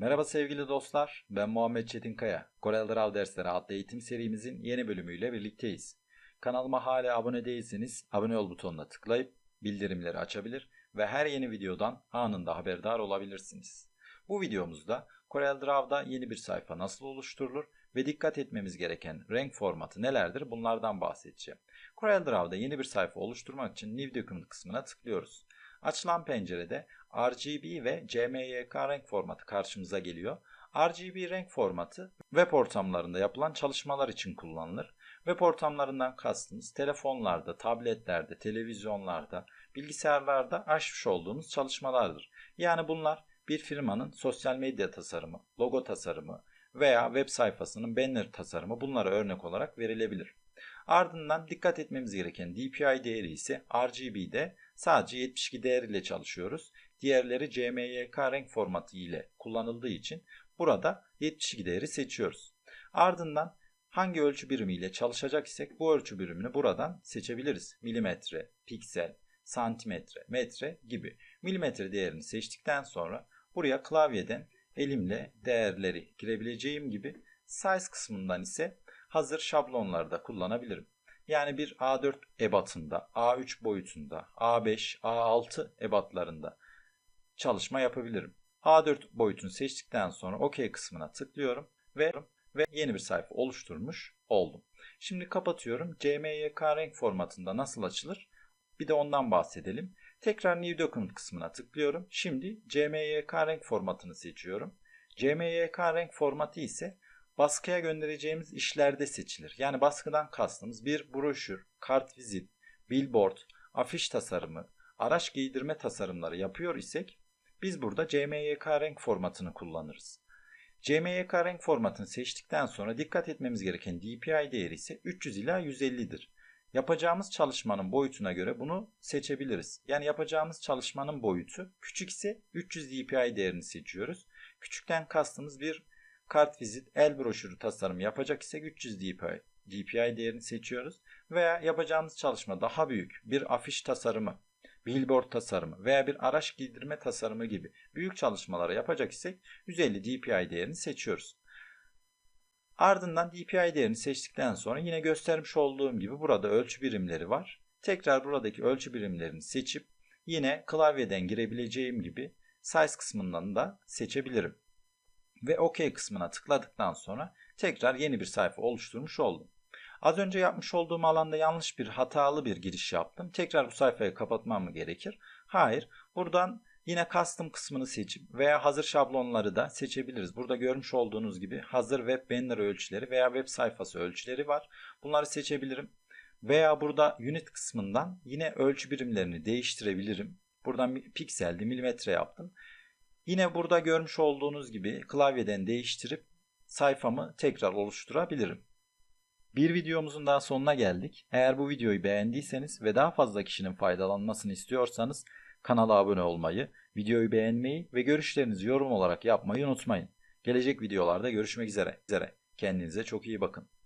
Merhaba sevgili dostlar, ben Muhammed Çetinkaya. Corel Draw Dersleri adlı eğitim serimizin yeni bölümüyle birlikteyiz. Kanalıma hala abone değilseniz abone ol butonuna tıklayıp bildirimleri açabilir ve her yeni videodan anında haberdar olabilirsiniz. Bu videomuzda Corel Draw'da yeni bir sayfa nasıl oluşturulur ve dikkat etmemiz gereken renk formatı nelerdir bunlardan bahsedeceğim. Corel Draw'da yeni bir sayfa oluşturmak için New Document kısmına tıklıyoruz. Açılan pencerede RGB ve CMYK renk formatı karşımıza geliyor. RGB renk formatı web ortamlarında yapılan çalışmalar için kullanılır. Web ortamlarından kastımız telefonlarda, tabletlerde, televizyonlarda, bilgisayarlarda açmış olduğunuz çalışmalardır. Yani bunlar bir firmanın sosyal medya tasarımı, logo tasarımı veya web sayfasının banner tasarımı bunlara örnek olarak verilebilir. Ardından dikkat etmemiz gereken DPI değeri ise RGB'de sadece 72 değer ile çalışıyoruz. Diğerleri CMYK renk formatı ile kullanıldığı için burada 72 değeri seçiyoruz. Ardından hangi ölçü birimi ile çalışacak isek bu ölçü birimini buradan seçebiliriz. Milimetre, piksel, santimetre, metre gibi. Milimetre değerini seçtikten sonra buraya klavyeden elimle değerleri girebileceğim gibi size kısmından ise hazır şablonları da kullanabilirim. Yani bir A4 ebatında, A3 boyutunda, A5, A6 ebatlarında çalışma yapabilirim. A4 boyutunu seçtikten sonra OK kısmına tıklıyorum ve ve yeni bir sayfa oluşturmuş oldum. Şimdi kapatıyorum. CMYK renk formatında nasıl açılır? Bir de ondan bahsedelim. Tekrar New Document kısmına tıklıyorum. Şimdi CMYK renk formatını seçiyorum. CMYK renk formatı ise baskıya göndereceğimiz işlerde seçilir. Yani baskıdan kastımız bir broşür, kartvizit, billboard, afiş tasarımı, araç giydirme tasarımları yapıyor isek biz burada CMYK renk formatını kullanırız. CMYK renk formatını seçtikten sonra dikkat etmemiz gereken DPI değeri ise 300 ila 150'dir. Yapacağımız çalışmanın boyutuna göre bunu seçebiliriz. Yani yapacağımız çalışmanın boyutu küçük ise 300 DPI değerini seçiyoruz. Küçükten kastımız bir kartvizit, el broşürü tasarımı yapacak ise 300 DPI, DPI değerini seçiyoruz. Veya yapacağımız çalışma daha büyük bir afiş tasarımı, billboard tasarımı veya bir araç giydirme tasarımı gibi büyük çalışmaları yapacak isek 150 DPI değerini seçiyoruz. Ardından DPI değerini seçtikten sonra yine göstermiş olduğum gibi burada ölçü birimleri var. Tekrar buradaki ölçü birimlerini seçip yine klavyeden girebileceğim gibi size kısmından da seçebilirim. Ve OK kısmına tıkladıktan sonra tekrar yeni bir sayfa oluşturmuş oldum. Az önce yapmış olduğum alanda yanlış bir hatalı bir giriş yaptım. Tekrar bu sayfayı kapatmam mı gerekir? Hayır. Buradan yine custom kısmını seçip veya hazır şablonları da seçebiliriz. Burada görmüş olduğunuz gibi hazır web banner ölçüleri veya web sayfası ölçüleri var. Bunları seçebilirim. Veya burada unit kısmından yine ölçü birimlerini değiştirebilirim. Buradan pikseldi milimetre yaptım. Yine burada görmüş olduğunuz gibi klavyeden değiştirip sayfamı tekrar oluşturabilirim. Bir videomuzun daha sonuna geldik. Eğer bu videoyu beğendiyseniz ve daha fazla kişinin faydalanmasını istiyorsanız kanala abone olmayı, videoyu beğenmeyi ve görüşlerinizi yorum olarak yapmayı unutmayın. Gelecek videolarda görüşmek üzere. Kendinize çok iyi bakın.